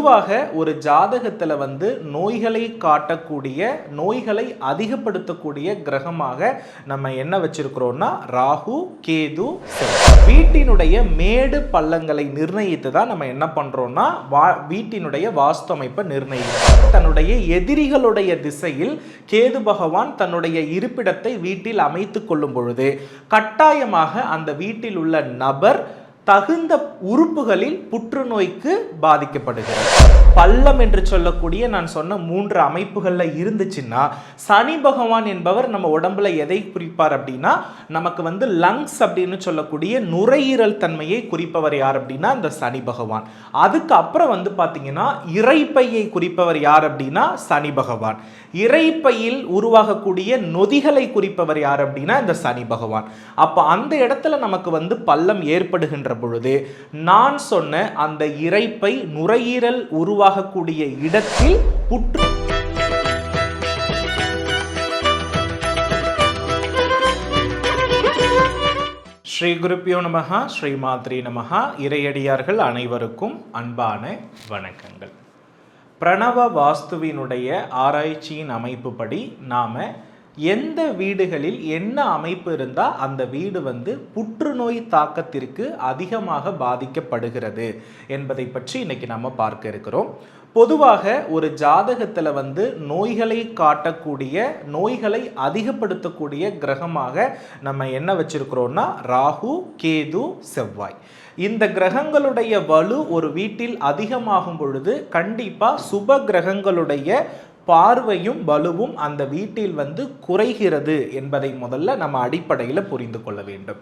பொதுவாக ஒரு ஜாதகத்தில் வந்து நோய்களை காட்டக்கூடிய நோய்களை அதிகப்படுத்தக்கூடிய கிரகமாக நம்ம என்ன வச்சிருக்கிறோம்னா ராகு கேது வீட்டினுடைய மேடு பள்ளங்களை நிர்ணயித்து தான் நம்ம என்ன பண்றோம்னா வா வீட்டினுடைய வாஸ்து அமைப்பை நிர்ணயிக்கிறோம். தன்னுடைய எதிரிகளுடைய திசையில் கேது பகவான் தன்னுடைய இருப்பிடத்தை வீட்டில் அமைத்து கொள்ளும் பொழுது கட்டாயமாக அந்த வீட்டில் உள்ள நபர் தகுந்த உறுப்புகளில் புற்றுநோய்க்கு பாதிக்கப்படுகிறது. பள்ளம் என்று சொல்லக்கூடிய நான் சொன்ன மூன்று அமைப்புகளில் இருந்துச்சுன்னா சனி பகவான் என்பவர் நம்ம உடம்புல எதை குறிப்பார் அப்படின்னா நமக்கு வந்து லங்ஸ் அப்படின்னு சொல்லக்கூடிய நுரையீரல் தன்மையை குறிப்பவர் யார் அப்படின்னா இந்த சனி பகவான். அதுக்கப்புறம் வந்து பார்த்தீங்கன்னா இறைப்பையை குறிப்பவர் யார் அப்படின்னா சனி பகவான். இறைப்பையில் உருவாகக்கூடிய நொதிகளை குறிப்பவர் யார் அப்படின்னா இந்த சனி பகவான். அப்போ அந்த இடத்துல நமக்கு வந்து பள்ளம் ஏற்படுகின்ற பொழுது நான் சொன்ன அந்த இறைப்பை நுரையீரல் உருவாகக்கூடிய இடத்தில் புற்று ஸ்ரீ குருப்பியோ நமகா ஸ்ரீ மாத்ரி நமகா இறையடியார்கள் அனைவருக்கும் அன்பான வணக்கங்கள். பிரணவ வாஸ்துவினுடைய ஆராய்ச்சியின் அமைப்புப்படி நாம எந்த வீடுகளில் என்ன அமைப்பு இருந்தால் அந்த வீடு வந்து புற்றுநோய் தாக்கத்திற்கு அதிகமாக பாதிக்கப்படுகிறது என்பதை பற்றி இன்னைக்கு நம்ம பார்க்க இருக்கிறோம். பொதுவாக ஒரு ஜாதகத்தில் வந்து நோய்களை காட்டக்கூடிய நோய்களை அதிகப்படுத்தக்கூடிய கிரகமாக நம்ம என்ன வச்சிருக்கிறோம்னா ராகு கேது செவ்வாய். இந்த கிரகங்களுடைய வலு ஒரு வீட்டில் அதிகமாகும் பொழுது கண்டிப்பாக சுப கிரகங்களுடைய பார்வையும் வலுவும் அந்த வீட்டில் வந்து குறைகிறது என்பதை முதல்ல நம்ம அடிப்படையில் புரிந்து கொள்ள வேண்டும்.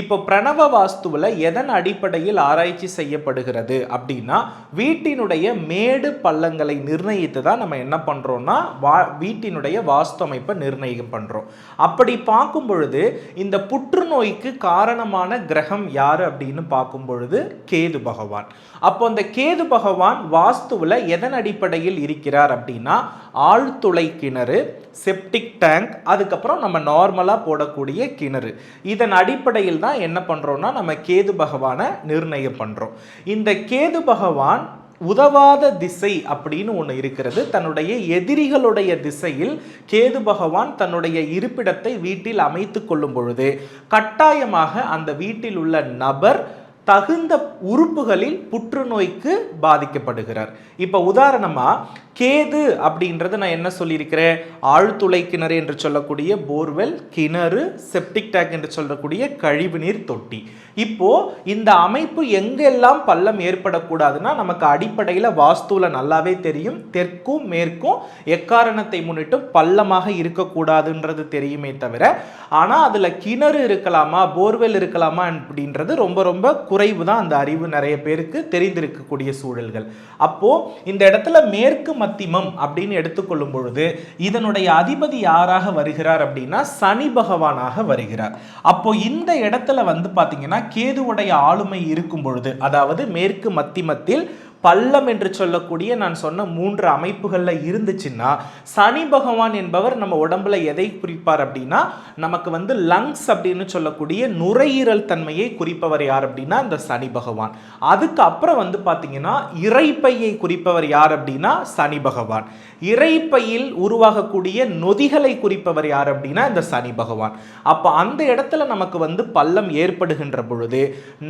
இப்போ பிரணவ வாஸ்துவில் எதன் அடிப்படையில் ஆராய்ச்சி செய்யப்படுகிறது அப்படின்னா வீட்டினுடைய மேடு பள்ளங்களை நிர்ணயித்து தான் நம்ம என்ன பண்ணுறோம்னா வா வீட்டினுடைய வாஸ்து அமைப்பை நிர்ணயம் பண்ணுறோம் அப்படி பார்க்கும் பொழுது இந்த புற்றுநோய்க்கு காரணமான கிரகம் யார் அப்படின்னு பார்க்கும் பொழுது கேது பகவான். அப்போ அந்த கேது பகவான் வாஸ்துவில் எதன் அடிப்படையில் இருக்கிறார் அப்படின்னா ஆழ்துளை கிணறு செப்டிக் டேங்க் அதுக்கப்புறம் நம்ம நார்மலாக போடக்கூடிய கிணறு. இதன் அடிப்படையில் தான் என்ன பண்ணுறோன்னா நம்ம கேது பகவானை நிர்ணயம் பண்ணுறோம் இந்த கேது பகவான் உதவாத திசை அப்படின்னு ஒன்று இருக்கிறது. தன்னுடைய எதிரிகளுடைய திசையில் கேது பகவான் தன்னுடைய இருப்பிடத்தை வீட்டில் அமைத்து கொள்ளும் பொழுது கட்டாயமாக அந்த வீட்டில் உள்ள நபர் தகுந்த உறுப்புகளில் புற்றுநோய்க்கு பாதிக்கப்படுகிறார். இப்போ உதாரணமாக கேது அப்படின்றது நான் என்ன சொல்லியிருக்கிறேன்? ஆழ்துளை கிணறு என்று சொல்லக்கூடிய போர்வெல் கிணறு செப்டிக் டேக் என்று சொல்லக்கூடிய கழிவுநீர் தொட்டி. இப்போ இந்த அமைப்பு எங்கெல்லாம் பள்ளம் ஏற்படக்கூடாதுன்னா நமக்கு அடிப்படையில் வாஸ்துவில் நல்லாவே தெரியும். தெற்கும் மேற்கும் எக்காரணத்தை முன்னிட்டு பள்ளமாக இருக்கக்கூடாதுன்றது தெரியுமே தவிர ஆனால் அதில் கிணறு இருக்கலாமா போர்வெல் இருக்கலாமா அப்படின்றது ரொம்ப ரொம்ப குறைவு தான் அந்த அறிவு நிறைய பேருக்கு தெரிந்திருக்கக்கூடிய சூழல்கள். அப்போ இந்த இடத்துல மேற்கு மத்திமம் அப்படின்னு எடுத்துக்கொள்ளும் பொழுது இதனுடைய அதிபதி யாராக வருகிறார் அப்படின்னா சனி பகவானாக வருகிறார். அப்போ இந்த இடத்துல வந்து பார்த்தீங்கன்னா கேதுவுடைய ஆளுமை இருக்கும் பொழுது அதாவது மேற்கு மத்திமத்தில் பள்ளம் என்று சொல்லக்கூடிய நான் சொன்ன மூன்று அமைப்புகளில் இருந்துச்சுன்னா சனி பகவான் என்பவர் நம்ம உடம்புல எதை குறிப்பார் அப்படின்னா நமக்கு வந்து லங்ஸ் அப்படின்னு சொல்லக்கூடிய நுரையீரல் தன்மையை குறிப்பவர் யார் அப்படின்னா இந்த சனி பகவான். அதுக்கப்புறம் வந்து பார்த்தீங்கன்னா இறைப்பையை குறிப்பவர் யார் அப்படின்னா சனி பகவான். இறைப்பையில் உருவாகக்கூடிய நொதிகளை குறிப்பவர் யார் அப்படின்னா இந்த சனி பகவான். அப்போ அந்த இடத்துல நமக்கு வந்து பள்ளம் ஏற்படுகின்ற பொழுது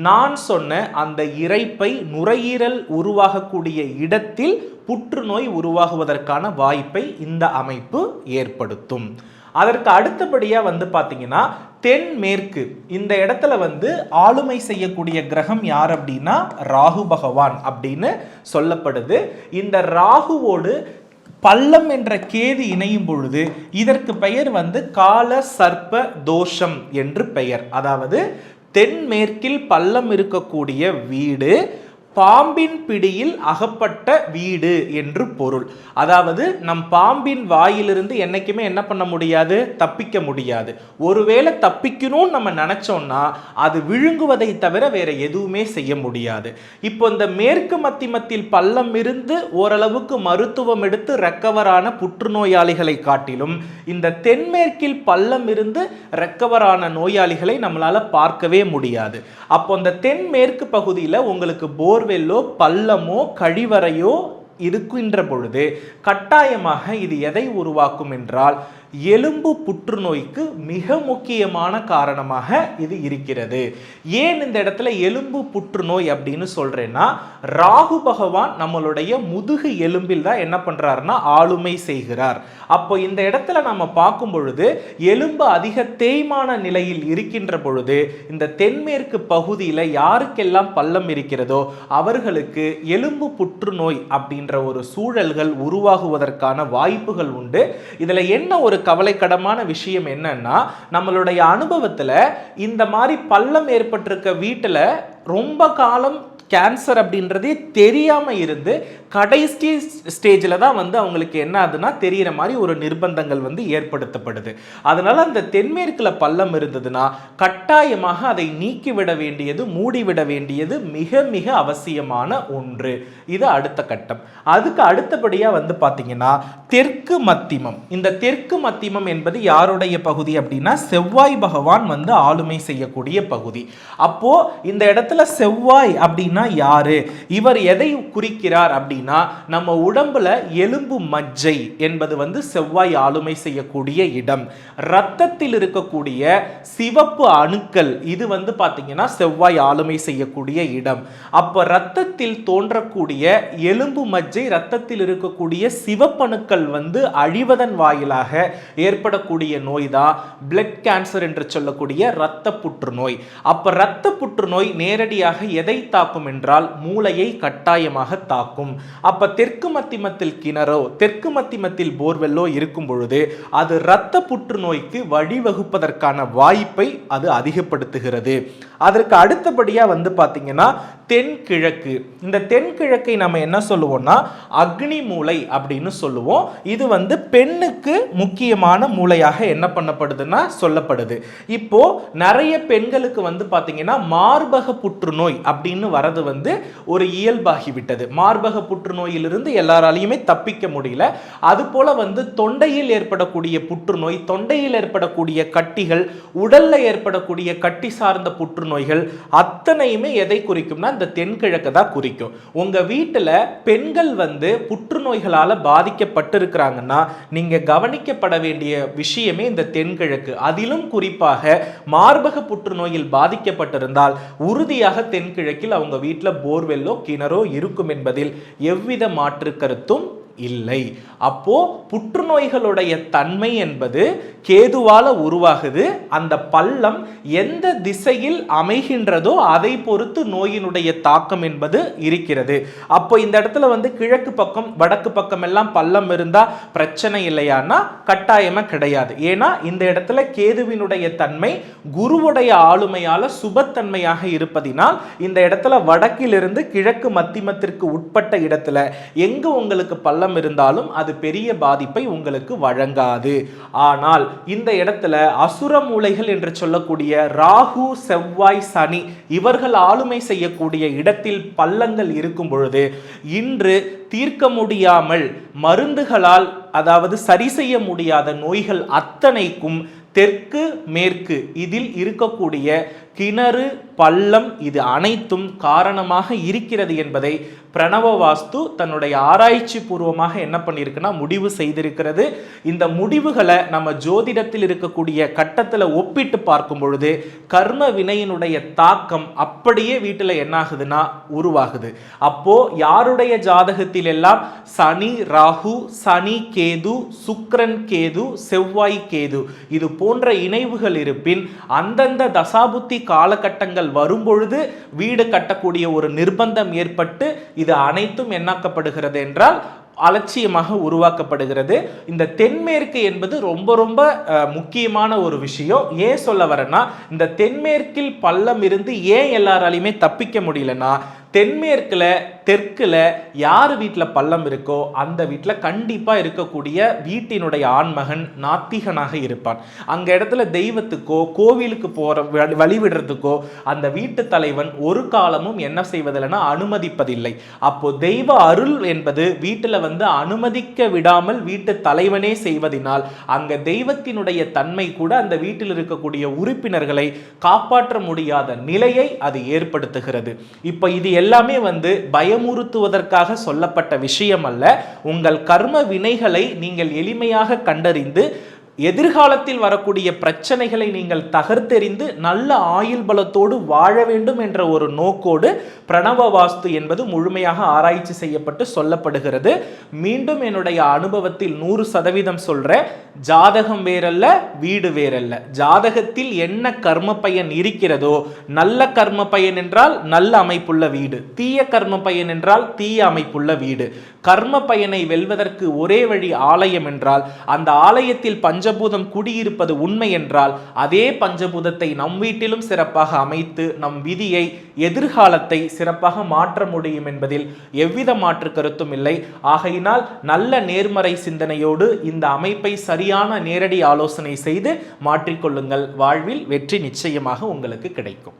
நான் சொன்ன அந்த இறைப்பை நுரையீரல் உருவா உருவாகக்கூடிய இடத்தில் புற்றுநோய் உருவாகுவதற்கான வாய்ப்பை இந்த அமைப்பு ஏற்படுத்தும். அதற்கு அடுத்தபடியாக வந்து பார்த்தீங்கன்னா தென்மேற்கு. இந்த இடத்துல வந்து ஆளுமை செய்யக்கூடிய கிரகம் யார் அப்படின்னா ராகு பகவான் அப்படின்னு சொல்லப்படுது. இந்த ராகுவோடு பள்ளம் என்ற கேது இணையும் பொழுது இதற்கு பெயர் வந்து கால சர்ப்ப தோஷம் என்று பெயர். அதாவது தென்மேற்கில் பள்ளம் இருக்கக்கூடிய வீடு பாம்பின் பிடியில் அகப்பட்ட வீடு என்று பொருள். அதாவது நம் பாம்பின் வாயிலிருந்து என்றைக்குமே என்ன பண்ண முடியாது? தப்பிக்க முடியாது. ஒருவேளை தப்பிக்கணும்னு நம்ம நினச்சோம்னா அது விழுங்குவதை தவிர வேற எதுவுமே செய்ய முடியாது. இப்போ இந்த மேற்கு மத்திமத்தில் பள்ளம் இருந்து ஓரளவுக்கு மருத்துவம் எடுத்து ரெக்கவரான புற்றுநோயாளிகளை காட்டிலும் இந்த தென்மேற்கில் பள்ளம் இருந்து ரெக்கவரான நோயாளிகளை நம்மளால் பார்க்கவே முடியாது. அப்போ இந்த தென்மேற்கு பகுதியில் உங்களுக்கு போர் போர்வெல்லோ பள்ளமோ கழிவறையோ இருக்கின்ற பொழுது கட்டாயமாக இது எதை உருவாக்கும் என்றால் எலும்பு புற்றுநோய்க்கு மிக முக்கியமான காரணமாக இது இருக்கிறது. ஏன் இந்த இடத்துல எலும்பு புற்றுநோய் அப்படின்னு சொல்றேன்னா ராகு பகவான் நம்மளுடைய முதுகு எலும்பில் தான் என்ன பண்றாருன்னா ஆளுமை செய்கிறார். அப்போ இந்த இடத்துல நம்ம பார்க்கும் பொழுது எலும்பு அதிக தேய்மான நிலையில் இருக்கின்ற பொழுது இந்த தென்மேற்கு பகுதியில் யாருக்கெல்லாம் பள்ளம் இருக்கிறதோ அவர்களுக்கு எலும்பு புற்றுநோய் அப்படின்ற ஒரு சூழல்கள் உருவாகுவதற்கான வாய்ப்புகள் உண்டு. இதில் என்ன ஒரு கவலைக்கடமான விஷயம் என்னன்னா நம்மளுடைய அனுபவத்தில் இந்த மாதிரி பள்ளம் ஏற்பட்டிருக்க வீட்டில் ரொம்ப காலம் கேன்சர் அப்படின்றதே தெரியாமல் இருந்து கடைசி ஸ்டேஜில் தான் வந்து அவங்களுக்கு என்ன ஆகுதுன்னா தெரிகிற மாதிரி ஒரு நிர்பந்தங்கள் வந்து ஏற்படுத்தப்படுது. அதனால் அந்த தென்மேற்கில் பள்ளம் இருந்ததுன்னா கட்டாயமாக அதை நீக்கிவிட வேண்டியது மூடிவிட வேண்டியது மிக மிக அவசியமான ஒன்று. இது அடுத்த கட்டம். அதுக்கு அடுத்தபடியாக வந்து பார்த்தீங்கன்னா தெற்கு மத்திமம். இந்த தெற்கு மத்திமம் என்பது யாருடைய பகுதி அப்படின்னா செவ்வாய் பகவான் வந்து ஆளுமை செய்யக்கூடிய பகுதி. அப்போது இந்த இடத்துல செவ்வாய் அப்படின்னா யாரு? இவர் எதை குறிக்கிறார் அப்படின்னா நம்ம உடம்புல எலும்பு மஜ்ஜை என்பது வந்து செவ்வாய் ஆளுமை செய்யக்கூடிய இடம். ரத்தத்தில் இருக்கக்கூடிய சிவப்பு அணுக்கள் இது வந்து பார்த்தீங்கன்னா செவ்வாய் ஆளுமை செய்யக்கூடிய இடம். அப்போ ரத்தத்தில் தோன்றக்கூடிய எலும்பு மஜ்ஜை ரத்தத்தில் இருக்கக்கூடிய சிவப்பணுக்கள் வந்து அழிவதன் வாயிலாக ஏற்படக்கூடிய நோய் தான் பிளட் கேன்சர் என்று சொல்லக்கூடிய இரத்த புற்றுநோய். அப்ப இரத்த புற்றுநோய் நேரடியாக எதை தாக்கும் என்றால் மூளையை கட்டாயமாக தாக்கும். அப்ப தெற்கு மத்திமத்தில் கிணறோ தெற்கு மத்திமத்தில் போர்வெல்லோ இருக்கும் பொழுது அது இரத்த புற்றுநோய்க்கு வழிவகுப்பதற்கான வாய்ப்பை அது அதிகப்படுத்துகிறது. அதற்கு அடுத்தபடியா வந்து பார்த்தீங்கன்னா தென்கிழக்கு. இந்த தென்கிழக்கை நம்ம என்ன சொல்லுவோம்னா அக்னி மூளை அப்படின்னு சொல்லுவோம். இது வந்து பெண்ணுக்கு முக்கியமான மூளையாக என்ன பண்ணப்படுதுன்னா சொல்லப்படுது. இப்போ நிறைய பெண்களுக்கு வந்து பார்த்தீங்கன்னா மார்பக புற்றுநோய் அப்படின்னு வரது வந்து ஒரு இயல்பாகிவிட்டது. மார்பக புற்றுநோயிலிருந்து எல்லாராலையுமே தப்பிக்க முடியல. அது போல வந்து தொண்டையில் ஏற்படக்கூடிய புற்றுநோய் தொண்டையில் ஏற்படக்கூடிய கட்டிகள் உடல்ல ஏற்படக்கூடிய கட்டி சார்ந்த புற்றுநோய்கள் அத்தனையுமே எதை குறிக்கும்னா இந்த தென்கிழக்கு தான் குறிக்கும். உங்க வீட்டில் பெண்கள் வந்து புற்றுநோய்களால் பாதிக்கப்பட்டிருக்கிறாங்கன்னா நீங்க கவனிக்கப்பட வேண்டிய விஷயமே இந்த தென்கிழக்கு. அதிலும் குறிப்பாக மார்பக புற்றுநோயில் பாதிக்கப்பட்டிருந்தால் உறுதியாக தென்கிழக்கில் அவங்க வீட்டில் போர்வெல்லோ கிணறோ இருக்கும் என்பதில் எவ்வித மாற்று கருத்தும் இல்லை. அப்போ புற்றுநோய்களுடைய தன்மை என்பது கேதுவால உருவாகுது. அந்த பள்ளம் எந்த திசையில் அமைகின்றதோ அதை பொறுத்து நோயினுடைய தாக்கம் என்பது இருக்கிறது. அப்போ இந்த இடத்துல வந்து கிழக்கு பக்கம் வடக்கு பக்கம் எல்லாம் பள்ளம் இருந்தா பிரச்சனை இல்லையானா கட்டாயமா கிடையாது. ஏன்னா இந்த இடத்துல கேதுவினுடைய தன்மை குருவுடைய ஆளுமையால சுபத்தன்மையாக இருப்பதினால் இந்த இடத்துல வடக்கிலிருந்து கிழக்கு மத்திமத்திற்கு உட்பட்ட இடத்துல எங்க உங்களுக்கு பள்ளம் இருந்தாலும் அது பெரிய பாதிப்பை உங்களுக்கு வழங்காது. ஆனால் இந்த இடத்துல அசுர மூலைகள் என்று சொல்லக்கூடிய ராகு செவ்வாய் சனி இவர்கள் ஆளுமை செய்யக்கூடிய இடத்தில் பள்ளங்கள் இருக்கும் பொழுது இன்று தீர்க்க முடியாமல் மருந்துகளால் அதாவது சரி செய்ய முடியாத நோய்கள் அத்தனைக்கும் தெற்கு மேற்கு இதில் இருக்கக்கூடிய கிணறு பள்ளம் இது அனைத்தும் காரணமாக இருக்கிறது என்பதை பிரணவ வாஸ்து தன்னுடைய ஆராய்ச்சி பூர்வமாக என்ன பண்ணியிருக்குன்னா முடிவு செய்திருக்கிறது. இந்த முடிவுகளை நம்ம ஜோதிடத்தில் இருக்கக்கூடிய கட்டத்தில் ஒப்பிட்டு பார்க்கும் பொழுது கர்ம வினையினுடைய தாக்கம் அப்படியே வீட்டில் என்ன ஆகுதுன்னா உருவாகுது. அப்போ யாருடைய ஜாதகத்தில் எல்லாம் சனி ராகு சனி கேது சுக்ரன் கேது செவ்வாய் கேது இது போன்ற இணைவுகள் இருப்பின் அந்தந்த தசாபுத்தி காலகட்டங்கள் வரும்பொழுது வீடு கட்டக்கூடிய ஒரு நிர்பந்தம் ஏற்பட்டு இது அனைத்தும் என்னாக்கப்படுகிறது என்றால் அலட்சியமாக உருவாக்கப்படுகிறது. இந்த தென்மேற்கு என்பது ரொம்ப ரொம்ப முக்கியமான ஒரு விஷயம். ஏன் சொல்ல வரேன்னா இந்த தென்மேற்கில் பள்ளம் இருந்து ஏன் எல்லாராலையுமே தப்பிக்க முடியலன்னா தென்மேற்கில் தெற்கில் யார் வீட்டில் பள்ளம் இருக்கோ அந்த வீட்டில் கண்டிப்பாக இருக்கக்கூடிய வீட்டினுடைய ஆண்மகன் நாத்திகனாக இருப்பான். அந்த இடத்துல தெய்வத்துக்கோ கோவிலுக்கு போகிற வழி- வழிவிடுறதுக்கோ அந்த வீட்டு தலைவன் ஒரு காலமும் என்ன செய்வதில்லைன்னா அனுமதிப்பதில்லை. அப்போ தெய்வ அருள் என்பது வீட்டில் வந்து அனுமதிக்க விடாமல் வீட்டு தலைவனே செய்வதினால் அங்க தெய்வத்தினுடைய தன்மை கூட அந்த வீட்டில் இருக்கக்கூடிய உறுப்பினர்களை காப்பாற்ற முடியாத நிலையை அது ஏற்படுத்துகிறது. இப்போ இது எல்லாமே வந்து பயம் பயமுறுத்துவதற்காக சொல்லப்பட்ட விஷயம் அல்ல உங்கள் கர்ம வினைகளை நீங்கள் எளிமையாக கண்டறிந்து எதிர்காலத்தில் வரக்கூடிய பிரச்சனைகளை நீங்கள் தகர்த்தெறிந்து நல்ல ஆயுள் பலத்தோடு வாழ வேண்டும் என்ற ஒரு நோக்கோடு பிரணவ வாஸ்து என்பது முழுமையாக ஆராய்ச்சி செய்யப்பட்டு சொல்லப்படுகிறது. மீண்டும் என்னுடைய அனுபவத்தில் நூறு சதவீதம் சொல்கிறேன் ஜாதகம் வேறல்ல வீடு வேறல்ல. ஜாதகத்தில் என்ன கர்ம பயன் இருக்கிறதோ நல்ல கர்ம பயன் என்றால் நல்ல அமைப்புள்ள வீடு. தீய கர்ம பயன் என்றால் தீய அமைப்புள்ள வீடு. கர்ம பயனை வெல்வதற்கு ஒரே வழி ஆலயம் என்றால் அந்த ஆலயத்தில் பஞ்ச பஞ்சபூதம் குடியிருப்பது உண்மை என்றால் அதே பஞ்சபூதத்தை நம் வீட்டிலும் சிறப்பாக அமைத்து நம் விதியை எதிர்காலத்தை சிறப்பாக மாற்ற முடியும் என்பதில் எவ்வித மாற்று கருத்தும் இல்லை. ஆகையினால் நல்ல நேர்மறை சிந்தனையோடு இந்த அமைப்பை சரியான நேரடி ஆலோசனை செய்து மாற்றிக்கொள்ளுங்கள் வாழ்வில் வெற்றி நிச்சயமாக உங்களுக்கு கிடைக்கும்.